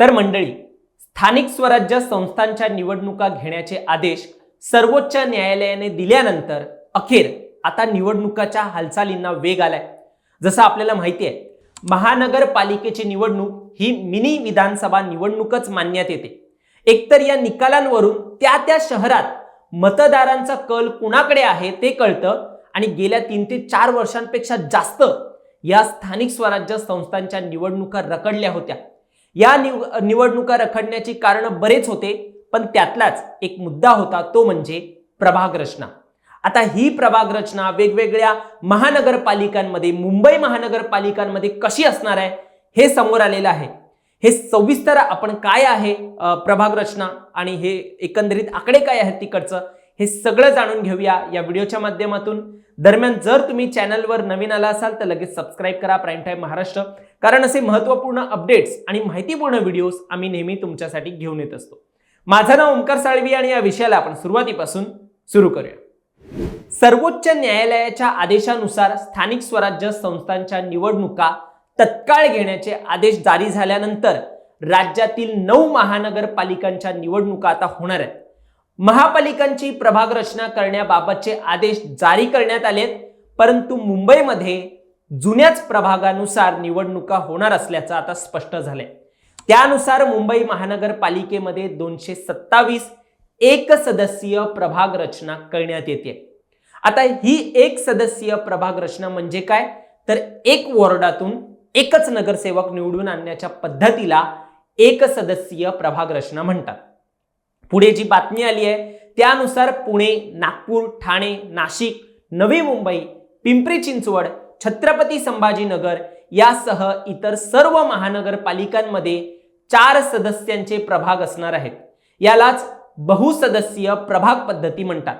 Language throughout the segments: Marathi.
तर मंडळी स्थानिक स्वराज्य संस्थांच्या निवडणुका घेण्याचे आदेश सर्वोच्च न्यायालयाने दिल्यानंतर अखेर आता निवडणुकाच्या हालचालींना वेग आलाय. जसं आपल्याला माहिती आहे महानगरपालिकेची निवडणूक ही मिनी विधानसभा निवडणूकच मानण्यात येते. एकतर या निकालांवरून त्या त्या शहरात मतदारांचा कल कुणाकडे आहे ते कळतं आणि गेल्या तीन ते चार वर्षांपेक्षा जास्त या स्थानिक स्वराज्य संस्थांच्या निवडणुका रखडल्या होत्या. या निव निवडणुका रखडण्याची कारणं बरेच होते पण त्यातलाच एक मुद्दा होता तो म्हणजे प्रभाग रचना. आता ही प्रभाग रचना वेगवेगळ्या महानगरपालिकांमध्ये मुंबई महानगरपालिकांमध्ये कशी असणार आहे हे समोर आलेलं आहे. हे सविस्तर आपण काय आहे प्रभाग रचना आणि हे एकंदरीत आकडे काय आहेत तिकडचं हे सगळं जाणून घेऊया या व्हिडिओच्या माध्यमातून. दरम्यान जर तुम्ही चॅनलवर नवीन आला असाल तर लगेच सबस्क्राईब करा प्राईम टाईम महाराष्ट्र. कारण असे महत्त्वपूर्ण अपडेट्स आणि माहितीपूर्ण व्हिडिओज आम्ही नेहमी तुमच्यासाठी घेऊन येत असतो. माझं नाव ओंकार साळवी आणि या विषयाला आपण सुरुवातीपासून सुरू करूया. सर्वोच्च न्यायालयाच्या आदेशानुसार स्थानिक स्वराज्य संस्थांच्या निवडणुका तत्काळ घेण्याचे आदेश जारी झाल्यानंतर राज्यातील नऊ महानगरपालिकांच्या निवडणुका आता होणार आहेत. महापालिकांची प्रभाग रचना करण्याबाबतचे आदेश जारी करण्यात आलेत परंतु मुंबईमध्ये जुन्याच प्रभागानुसार निवडणुका होणार असल्याचं आता स्पष्ट झालंय. त्यानुसार मुंबई महानगरपालिकेमध्ये दोनशे सत्तावीस एक सदस्यीय प्रभाग रचना करण्यात येते. आता ही एक सदस्यीय प्रभाग रचना म्हणजे काय? तर एक वॉर्डातून एकच नगरसेवक निवडून आणण्याच्या पद्धतीला एक सदस्यीय प्रभाग रचना म्हणतात. पुढे जी बातमी आली आहे त्यानुसार पुणे नागपूर ठाणे नाशिक नवी मुंबई पिंपरी चिंचवड छत्रपती संभाजीनगर यासह इतर सर्व महानगरपालिकांमध्ये चार सदस्यांचे प्रभाग असणार आहेत. यालाच बहुसदस्यीय प्रभाग पद्धती म्हणतात.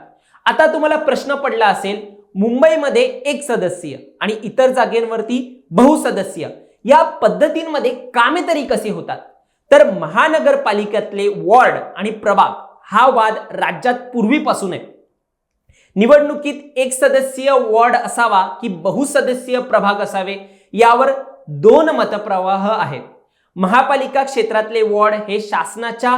आता तुम्हाला प्रश्न पडला असेल मुंबईमध्ये एक सदस्यीय आणि इतर जागेंवरती बहुसदस्यीय या पद्धतींमध्ये कामे तरी कसे होतात? तर महानगरपालिकेतले वॉर्ड आणि प्रभाग हा वाद राज्यात पूर्वीपासून आहे. निवडणुकीत एक सदस्यीय वॉर्ड असावा की बहुसदस्यीय प्रभाग असावे यावर दोन मतप्रवाह आहेत. महापालिका क्षेत्रातले वॉर्ड हे शासनाच्या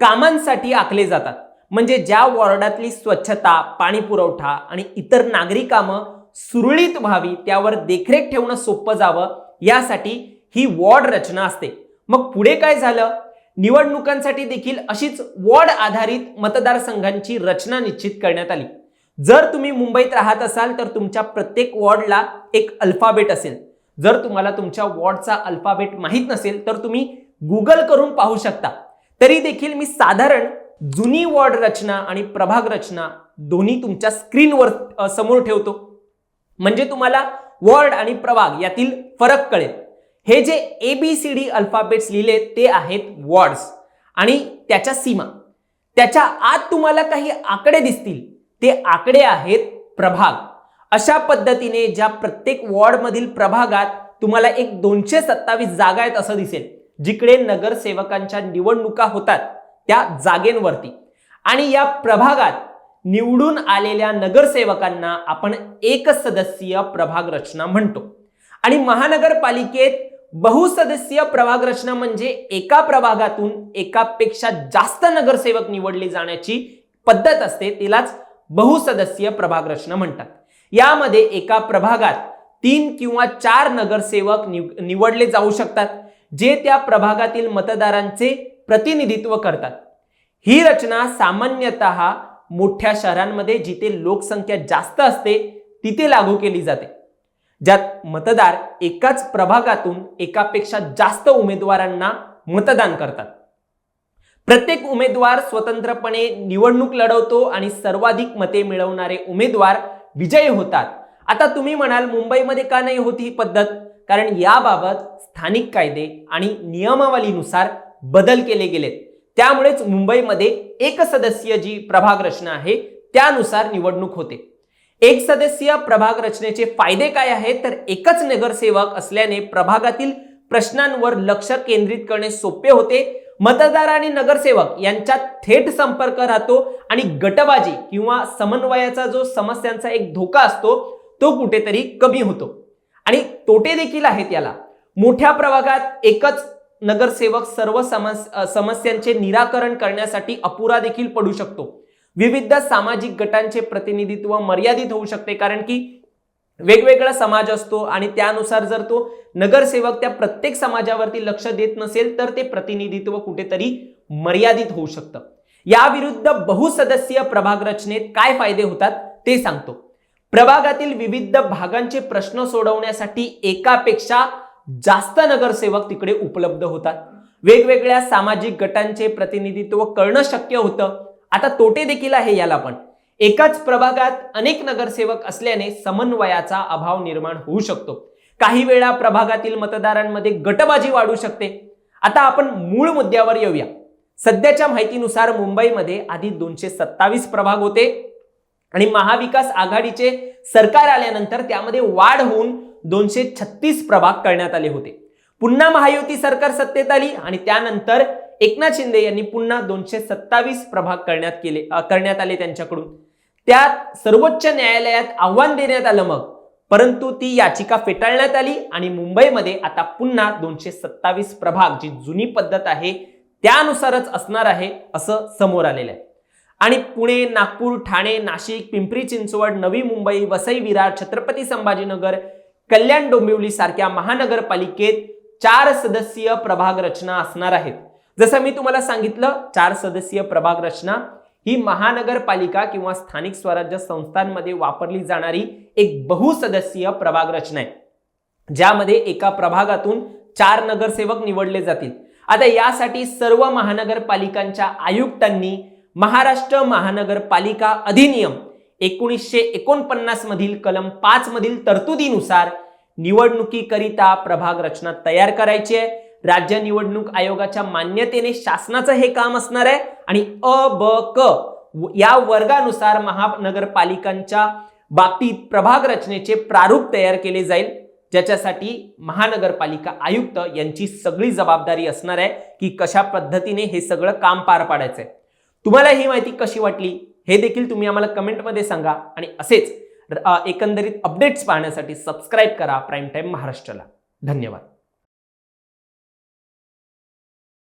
कामांसाठी आखले जातात. म्हणजे ज्या वॉर्डातली स्वच्छता पाणी पुरवठा आणि इतर नागरी कामं सुरळीत व्हावी त्यावर देखरेख ठेवणं सोपं जावं यासाठी ही वॉर्ड रचना असते. मग पुढे काय झालं? निवडणुकांसाठी देखील अशीच वॉर्ड आधारित मतदारसंघांची रचना निश्चित करण्यात आली. जर तुम्ही मुंबईत राहत असाल तर तुमच्या प्रत्येक वॉर्डला एक अल्फाबेट असेल. जर तुम्हाला तुमच्या वॉर्डचा अल्फाबेट माहीत नसेल तर तुम्ही गुगल करून पाहू शकता. तरी देखील मी साधारण जुनी वॉर्ड रचना आणि प्रभाग रचना दोन्ही तुमच्या स्क्रीनवर समोर ठेवतो. म्हणजे तुम्हाला वॉर्ड आणि प्रभाग यातील फरक कळेल. हे जे A B C D alphabets लिहिले ते आहेत वॉर्ड्स आणि त्याच्या सीमा. त्याच्या आत तुम्हाला काही आकडे दिसतील. ते आकडे आहेत प्रभाग. अशा पद्धतीने ज्या प्रत्येक वॉर्डमधील प्रभागात तुम्हाला एक दोनशे सत्तावीस जागा आहेत असं दिसेल. जिकडे नगरसेवकांच्या निवडणुका होतात त्या जागेंवरती. आणि या प्रभागात निवडून आलेल्या नगरसेवकांना आपण एक सदस्यीय प्रभाग रचना म्हणतो. आणि महानगरपालिकेत बहुसदस्यीय प्रभाग रचना म्हणजे एका प्रभागातून एकापेक्षा जास्त नगरसेवक निवडले जाण्याची पद्धत असते तिलाच बहुसदस्यीय प्रभाग रचना म्हणतात. यामध्ये एका प्रभागात तीन किंवा चार नगरसेवक निवडले जाऊ शकतात जे त्या प्रभागातील मतदारांचे प्रतिनिधित्व करतात. ही रचना सामान्यतः मोठ्या शहरांमध्ये जिथे लोकसंख्या जास्त असते तिथे लागू केली जाते. ज्यात मतदार एकाच प्रभागातून एकापेक्षा जास्त उमेदवारांना मतदान करतात. प्रत्येक उमेदवार स्वतंत्रपणे निवडणूक लढवतो आणि सर्वाधिक मते मिळवणारे उमेदवार विजयी होतात. आता तुम्ही म्हणाल मुंबईमध्ये का नाही होती ही पद्धत? कारण याबाबत स्थानिक कायदे आणि नियमावलीनुसार बदल केले गेलेत. त्यामुळेच मुंबईमध्ये एक सदस्य जी प्रभाग रचना आहे त्यानुसार निवडणूक होते. एक सदस्यीय प्रभाग रचनेचे फायदे काय आहेत? तर एकच नगरसेवक असल्याने प्रभागातील प्रश्नांवर लक्ष केंद्रित करणे सोपे होते. मतदार आणि नगरसेवक यांच्यात थेट संपर्क राहतो आणि गटबाजी किंवा समन्वयाचा जो समस्यांचा एक धोका असतो तो कुठेतरी कमी होतो. आणि तोटे देखील आहेत याला. मोठ्या प्रभागात एकच नगरसेवक सर्व समस्यांचे निराकरण करण्यासाठी अपुरा देखील पडू शकतो. विविध सामाजिक गटांचे प्रतिनिधित्व मर्यादित होऊ शकते कारण की वेगवेगळा समाज असतो आणि त्यानुसार जर तो नगरसेवक त्या प्रत्येक समाजावरती लक्ष देत नसेल तर ते प्रतिनिधित्व कुठेतरी मर्यादित होऊ शकतं. याविरुद्ध बहुसदस्यीय प्रभाग रचनेत काय फायदे होतात ते सांगतो. प्रभागातील विविध भागांचे प्रश्न सोडवण्यासाठी एकापेक्षा जास्त नगरसेवक तिकडे उपलब्ध होतात. वेगवेगळ्या सामाजिक गटांचे प्रतिनिधित्व करणं शक्य होतं. आता तोटे देखील आहे याला पण. एकाच प्रभागात अनेक नगरसेवक असल्याने समन्वयाचा अभाव निर्माण होऊ शकतो. काही वेळा प्रभागातील मतदारांमध्ये गटबाजी वाढू शकते. आता आपण मूळ मुद्द्यावर येऊया. सध्याच्या माहितीनुसार मुंबईमध्ये आधी दोनशे सत्तावीस प्रभाग होते आणि महाविकास आघाडीचे सरकार आल्यानंतर त्यामध्ये वाढ होऊन दोनशे छत्तीस प्रभाग करण्यात आले होते. पुन्हा महायुती सरकार सत्तेत आली आणि त्यानंतर एकनाथ शिंदे यांनी पुन्हा दोनशे सत्तावीस प्रभाग करण्यात केले करण्यात आले त्यांच्याकडून. त्यात सर्वोच्च न्यायालयात आव्हान देण्यात आलं मग. परंतु ती याचिका फेटाळण्यात आली आणि मुंबईमध्ये आता पुन्हा दोनशे सत्तावीस प्रभाग जी जुनी पद्धत आहे त्यानुसारच असणार आहे असं समोर आलेलं आहे. आणि पुणे नागपूर ठाणे नाशिक पिंपरी चिंचवड नवी मुंबई वसई विरार छत्रपती संभाजीनगर कल्याण डोंबिवली सारख्या महानगरपालिकेत चार सदस्यीय प्रभाग रचना असणार आहेत. जसं मी तुम्हाला सांगितलं चार सदस्यीय प्रभाग रचना ही महानगरपालिका किंवा स्थानिक स्वराज्य संस्थांमध्ये वापरली जाणारी एक बहुसदस्यीय प्रभाग रचना आहे. ज्यामध्ये एका प्रभागातून चार नगरसेवक निवडले जातील. आता यासाठी सर्व महानगरपालिकांच्या आयुक्तांनी महाराष्ट्र महानगरपालिका अधिनियम एकोणीसशे एकोणपन्नास मधील कलम पाच मधील तरतुदीनुसार निवडणुकीकरिता प्रभाग रचना तयार करायची आहे. राज्य निवडणूक आयोगाच्या मान्यतेने शासनाचं हे काम असणार आहे आणि अ ब क या वर्गानुसार महानगरपालिकांच्या बाबतीत प्रभाग रचनेचे प्रारूप तयार केले जाईल. ज्याच्यासाठी महानगरपालिका आयुक्त यांची सगळी जबाबदारी असणार आहे की कशा पद्धतीने हे सगळं काम पार पाडायचं आहे तुम्हाला ही माहिती कशी वाटली? हे देखील तुम्ही आम्हाला कमेंटमध्ये सांगा आणि असेच एकंदरीत अपडेट्स पाहण्यासाठी सबस्क्राईब करा. प्राईम टाईम महाराष्ट्राला. धन्यवाद.